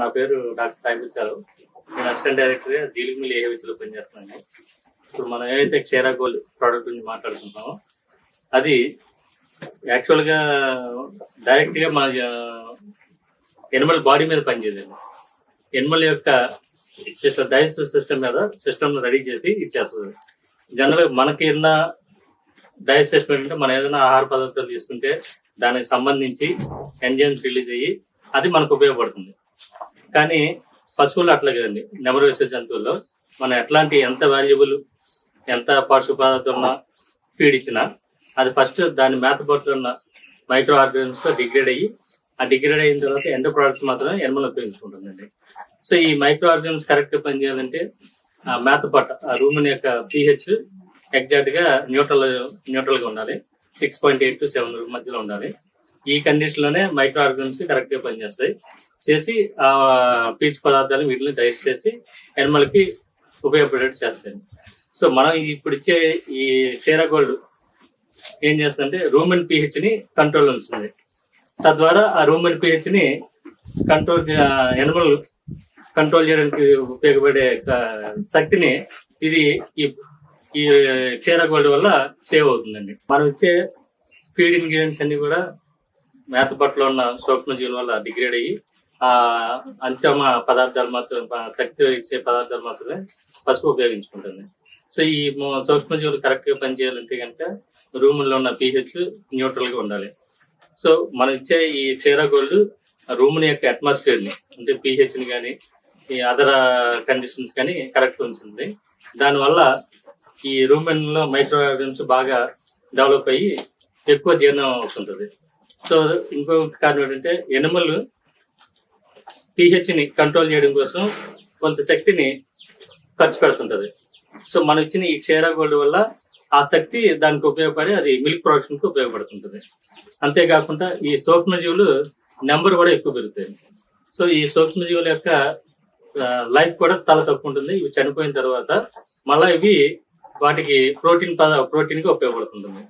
నా పేరు డాక్టర్ సాయి బుచ్చారు నేను అసిస్టెంట్ డైరెక్టర్గా డీలింగ్ మిల్ ఏహెచ్లో పనిచేస్తున్నాను. ఇప్పుడు మనం ఏదైతే క్షీరా గోల్డ్ ప్రోడక్ట్ గురించి మాట్లాడుకుంటున్నామో అది యాక్చువల్గా డైరెక్ట్గా మన ఎనిమల్ బాడీ మీద పనిచేసేది. ఎనిమల్ యొక్క సిస్టమ్ డైజెస్టివ్ సిస్టమ్ మీద సిస్టమ్ రెడీ చేసి ఇచ్చేస్తుంది. జనరల్ మనకి ఉన్న డైజెస్టివ్ సిస్టమ్ ఏంటంటే మనం ఏదైనా ఆహార పదార్థాలు తీసుకుంటే దానికి సంబంధించి ఎంజైమ్స్ రిలీజ్ అయ్యి అది మనకు ఉపయోగపడుతుంది. కానీ పశువులు అట్లా కదండి. నెమరు వేసే జంతువుల్లో మనం ఎట్లాంటి ఎంత వాల్యుబుల్ ఎంత పశు ఉన్నా ఫీడ్ ఇచ్చినా అది ఫస్ట్ దాని మేత ఉన్న మైక్రో ఆర్గానిమ్స్ డిగ్రేడ్ అయ్యి ఆ డిగ్రేడ్ అయిన తర్వాత ఎండ ప్రొడక్ట్స్ మాత్రమే ఎనిమల్ ఉపయోగించుకుంటుందండి. సో ఈ మైక్రో ఆర్గానిజమ్స్ కరెక్ట్ పనిచేయాలంటే ఆ మేత పట్ట ఆ రూమన్ యొక్క పిహెచ్ ఎగ్జాక్ట్గా న్యూట్రల్ న్యూట్రల్గా ఉండాలి. Six point eight to seven మధ్యలో ఉండాలి. ఈ కండిషన్లోనే మైక్రో ఆర్గానిజమ్స్ కరెక్ట్గా పనిచేస్తాయి. చేసి ఆ పీచు పదార్థాలు వీటిని డైజెస్ట్ చేసి ఎనిమల్కి ఉపయోగపడేట్టు చేస్తాయి సో మనం ఇప్పుడు ఇచ్చే ఈ క్షీర గోల్డ్ ఏం చేస్తుందంటే రూమన్ పిహెచ్ని కంట్రోల్ ఉంచుతుంది. తద్వారా ఆ రూమన్ పిహెచ్ని కంట్రోల్ ఎనిమల్ కంట్రోల్ చేయడానికి ఉపయోగపడే శక్తిని ఇది ఈ ఈ క్షీర గోల్డ్ వల్ల సేవ్ అవుతుందండి. మనం ఇచ్చే ఫీడ్ ఇంగ్రీడియంట్స్ అన్ని కూడా మేత పట్ల ఉన్న సూక్ష్మజీవుల వల్ల డిగ్రేడ్ అయ్యి అంచమ పదార్థాలు మాత్రం శక్తి ఇచ్చే పదార్థాలు మాత్రమే పసుపు ఉపయోగించుకుంటుంది. సో ఈ సూక్ష్మజీవులు కరెక్ట్గా పనిచేయాలంటే కనుక రూముల్లో ఉన్న పీహెచ్ న్యూట్రల్గా ఉండాలి. సో మనం ఇచ్చే ఈ క్షీర గోల్డ్ రూమ్ యొక్క అట్మాస్ఫియర్ని అంటే పీహెచ్ని కానీ ఈ అదర్ కండిషన్స్ కానీ కరెక్ట్ ఉంచుతుంది. దానివల్ల ఈ రూమెన్లో మైక్రో బాగా డెవలప్ అయ్యి ఎక్కువ జీర్ణం అవుతుంటుంది సో ఇంకో కారణం ఏంటంటే ఎనిమల్ ని కంట్రోల్ చేయడం కోసం కొంత శక్తిని ఖర్చు పెడుతుంటది. సో మనం ఇచ్చిన ఈ క్షేరా గోల్డ్ వల్ల ఆ శక్తి దానికి ఉపయోగపడి అది మిల్క్ ప్రొడక్షన్కి ఉపయోగపడుతుంటది. అంతేకాకుండా ఈ సూక్ష్మజీవులు నెంబర్ కూడా ఎక్కువ పెరుగుతాయి. సో ఈ సూక్ష్మజీవుల యొక్క లైఫ్ కూడా చాలా తక్కువ ఉంటుంది. ఇవి చనిపోయిన తర్వాత మళ్ళీ ఇవి వాటికి ప్రోటీన్ పద ప్రోటీన్కి ఉపయోగపడుతుంటుంది.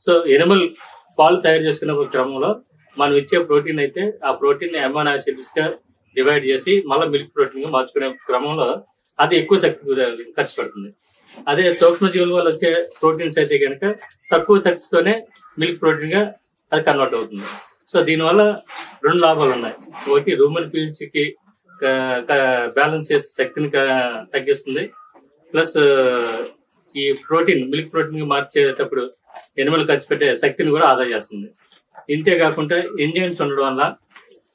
సో ఎనిమల్ పాలు తయారు చేసుకునే క్రమంలో మనం ఇచ్చే ప్రోటీన్ అయితే ఆ ప్రోటీన్ అమైనో గా డివైడ్ చేసి మళ్ళీ మిల్క్ ప్రోటీన్గా మార్చుకునే క్రమంలో అది ఎక్కువ శక్తి ఖర్చు పడుతుంది. అదే సూక్ష్మజీవుల వల్ల వచ్చే ప్రోటీన్స్ అయితే కనుక తక్కువ శక్తితోనే మిల్క్ ప్రోటీన్గా అది కన్వర్ట్ అవుతుంది. సో దీనివల్ల రెండు లాభాలు ఉన్నాయి. ఒకటి రూమన్ పీల్చికి బ్యాలెన్స్ చేసే శక్తిని తగ్గిస్తుంది. ప్లస్ ఈ ప్రోటీన్ మిల్క్ ప్రోటీన్ మార్చేటప్పుడు ఎనిమల్ ఖర్చు పెట్టే శక్తిని కూడా ఆదా చేస్తుంది. ఇంతే కాకుండా ఎంజైమ్స్ ఉండడం వల్ల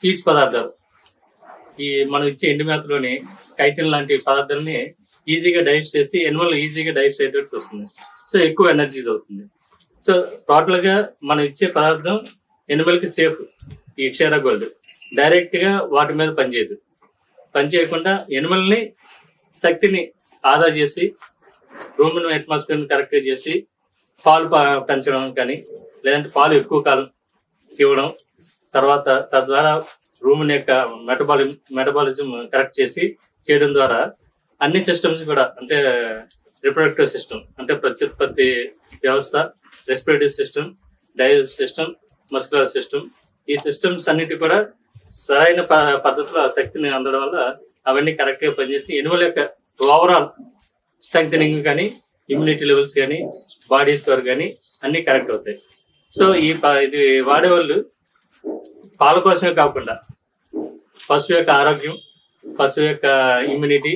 పీచు పదార్థాలు ఈ మనం ఇచ్చే ఎండు మేతలోని కైటిన్ లాంటి పదార్థాలని ఈజీగా డైజెస్ట్ చేసి ఎనిమల్ ఈజీగా డైజెస్ట్ అయ్యేటట్టు వస్తుంది సో ఎక్కువ ఎనర్జీ అవుతుంది సో టోటల్గా మనం ఇచ్చే పదార్థం ఎనిమల్కి సేఫ్. ఈ క్షీర గోల్డ్. డైరెక్ట్గా వాటి మీద పనిచేయదు పనిచేయకుండా ఎనిమల్ని శక్తిని ఆదా చేసి రూమ్ను అట్మాస్ఫియర్ కరెక్ట్ చేసి పాలు ప- పెంచడం కానీ లేదంటే పాలు ఎక్కువ కాలం ఇవ్వడం తర్వాత తద్వారా రూమ్ యొక్క మెటబాలి మెటబాలిజం కరెక్ట్ చేసి చేయడం ద్వారా అన్ని సిస్టమ్స్ కూడా అంటే రిప్రొడక్టివ్ సిస్టమ్ అంటే ప్రత్యుత్పత్తి వ్యవస్థ respirative system digest system muscular system ఈ సిస్టమ్స్ అన్నిటి కూడా సరైన ప- పద్ధతిలో శక్తిని అందడం వల్ల అవన్నీ కరెక్ట్గా పనిచేసి ఎనిమల్ యొక్క ఓవరాల్ స్ట్రెంగ్ కానీ ఇమ్యూనిటీ లెవెల్స్ కానీ బాడీ స్కోర్ కానీ అన్ని కరెక్ట్ అవుతాయి. సో ఈ ఇది వాడేవాళ్ళు పాల కోసమే కాకుండా పశువు యొక్క ఆరోగ్యం పశువు యొక్క ఇమ్యూనిటీ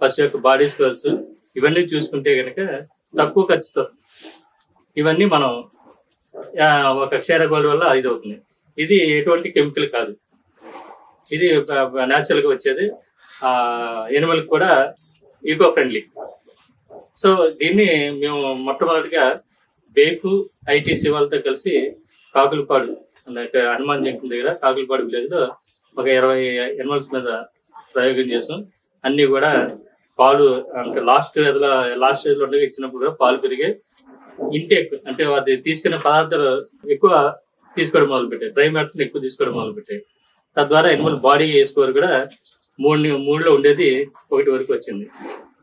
పశువు యొక్క బాడీ స్కోర్స్ ఇవన్నీ చూసుకుంటే కనుక తక్కువ ఖర్చుతో ఇవన్నీ మనం ఒక క్షీర వల్ల ఇది అవుతుంది ఇది ఎటువంటి కెమికల్ కాదు. ఇది న్యాచురల్గా వచ్చేది. ఆ ఎనిమల్ కూడా ఈకో ఫ్రెండ్లీ సో దీన్ని మేము మొట్టమొదటిగా బేఫు ఐటీసీ వాళ్ళతో కలిసి కాకులపాడు అంటే హనుమాన్ జంక్షన్ దగ్గర కాకులపాడు విలేజ్లో ఒక ఇరవై ఎనిమల్స్ మీద ప్రయోగం చేసాం. అన్ని కూడా పాలు అంటే లాస్ట్ లాస్ట్ స్టేజ్లో ఇచ్చినప్పుడు కూడా పాలు పెరిగి ఇంటేక్ అంటే అది తీసుకునే పదార్థాలు ఎక్కువ తీసుకోవడం మొదలు పెట్టాయి డ్రై మ్యాట్స్ ఎక్కువ తీసుకోవడం మొదలు పెట్టాయి తద్వారా ఎనిమల్ బాడీ స్కోర్ కూడా మూడు మూడులో ఉండేది ఒకటి వరకు వచ్చింది.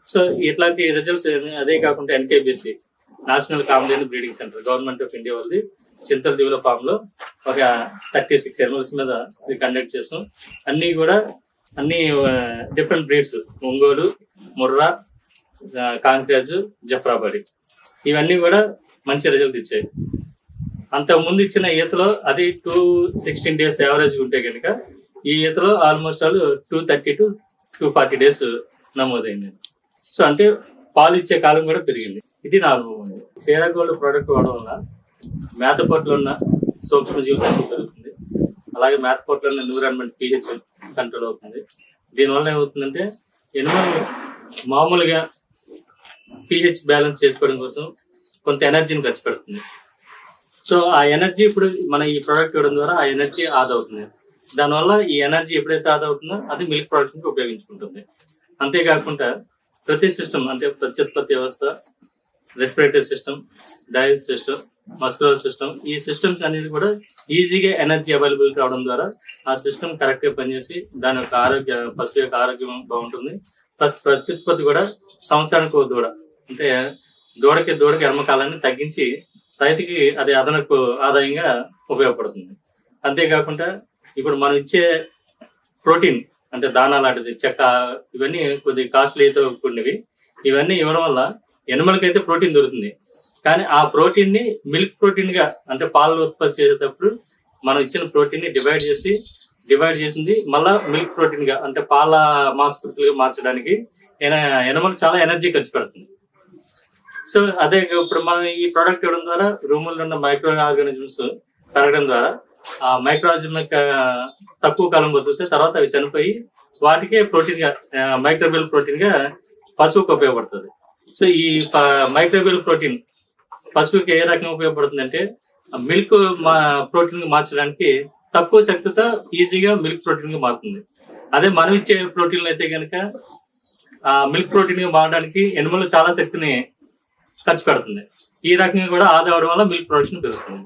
సో ఇట్లాంటి రిజల్ట్స్ అదే కాకుండా NKBC national common breeding centre government of India వాళ్ళది చింతలదీవుల ఫామ్లో ఒక థర్టీ సిక్స్ ఎనిమల్స్ మీద కండక్ట్ చేస్తాం. అన్ని కూడా అన్ని డిఫరెంట్ బ్రీడ్స్ ఒంగోలు ముర్రా కాంక్రాజ్ జఫ్రాబాడి. ఇవన్నీ కూడా మంచి రిజల్ట్ ఇచ్చాయి. అంతకు ముందు ఇచ్చిన ఈతలో అది టూ సిక్స్టీన్ డేస్ యావరేజ్ ఉంటే కనుక ఈ ఈతలో almost all two thirty to two forty days నమోదైంది. సో అంటే పాలు ఇచ్చే కాలం కూడా పెరిగింది. ఇది నా అనుభవం అండి. గోల్డ్ ప్రోడక్ట్ వాడడం వల్ల మేత పట్ల ఉన్న సూక్ష్మజీవి తగ్గు అలాగే మేత పట్ల ఉన్న ఎన్విరాన్మెంట్ పిహెచ్ కంట్రోల్ అవుతుంది. దీనివల్ల ఏమవుతుందంటే ఎన్విరాన్మెంట్ మామూలుగా పిహెచ్ బ్యాలెన్స్ చేసుకోవడం కోసం కొంత ఎనర్జీని ఖర్చు పెడుతుంది. సో ఆ ఎనర్జీ ఇప్పుడు మన ఈ ప్రోడక్ట్ ఇవ్వడం ద్వారా ఆ ఎనర్జీ ఆదా అవుతుంది. దానివల్ల ఈ ఎనర్జీ ఎప్పుడైతే ఆదా అవుతుందో అది మిల్క్ ప్రొడక్షన్ ఉపయోగించుకుంటుంది. అంతేకాకుండా ప్రతి సిస్టమ్ అంటే ప్రత్యుత్పత్తి వ్యవస్థ respiratory system digest system muscular system ఈ సిస్టమ్స్ అనేది కూడా ఈజీగా ఎనర్జీ అవైలబుల్ కావడం ద్వారా ఆ సిస్టమ్ కరెక్ట్గా పనిచేసి దాని యొక్క ఆరోగ్య పశువు యొక్క ఆరోగ్యం బాగుంటుంది. ప్లస్ ప్రత్యుత్పత్తి కూడా సంవత్సరానికి దూడ. అంటే దూడకి దూడకి ఎడమకాలాన్ని తగ్గించి రైతుకి అది అదనపు ఆదాయంగా ఉపయోగపడుతుంది. అంతేకాకుండా ఇప్పుడు మనం ఇచ్చే ప్రోటీన్ అంటే దానా లాంటిది చెక్క ఇవన్నీ కొద్ది కాస్ట్లీతో కూడినవి. ఇవన్నీ ఇవ్వడం వల్ల ఎనిమల్కి అయితే ప్రోటీన్ దొరుకుతుంది. కానీ ఆ ప్రోటీన్ని మిల్క్ ప్రోటీన్గా అంటే పాలు ఉత్పత్తి చేసేటప్పుడు మనం ఇచ్చిన ప్రోటీన్ని డివైడ్ చేసి డివైడ్ చేసింది మళ్ళా మిల్క్ ప్రోటీన్గా అంటే పాల మాంసకృతులుగా మార్చడానికి ఎనమల్ చాలా ఎనర్జీ ఖర్చు పెడుతుంది. సో అదే ఇప్పుడు మనం ఈ ప్రోడక్ట్ ఇవ్వడం ద్వారా రూముల్లో ఉన్న మైక్రో ఆర్గానిజమ్స్ పెరగడం ద్వారా ఆ మైక్రో తక్కువ కాలం బతుకుతే తర్వాత అవి చనిపోయి వాటికే ప్రోటీన్గా మైక్రోబియల్ ప్రోటీన్గా పశువుకు ఉపయోగపడుతుంది. సో ఈ మైక్రోబియల్ ప్రోటీన్ పశువుకి ఏ రకంగా ఉపయోగపడుతుంది అంటే మిల్క్ ప్రోటీన్గా మార్చడానికి తక్కువ శక్తితో ఈజీగా మిల్క్ ప్రోటీన్గా మారుతుంది. అదే మనం ఇచ్చే ప్రోటీన్లు అయితే కనుక ఆ మిల్క్ ప్రోటీన్గా మారడానికి ఎనుమలు చాలా శక్తిని ఖర్చు పెడుతుంది. ఈ రకంగా కూడా ఆదా అవడం వల్ల మిల్క్ ప్రొడక్షన్ పెరుగుతుంది.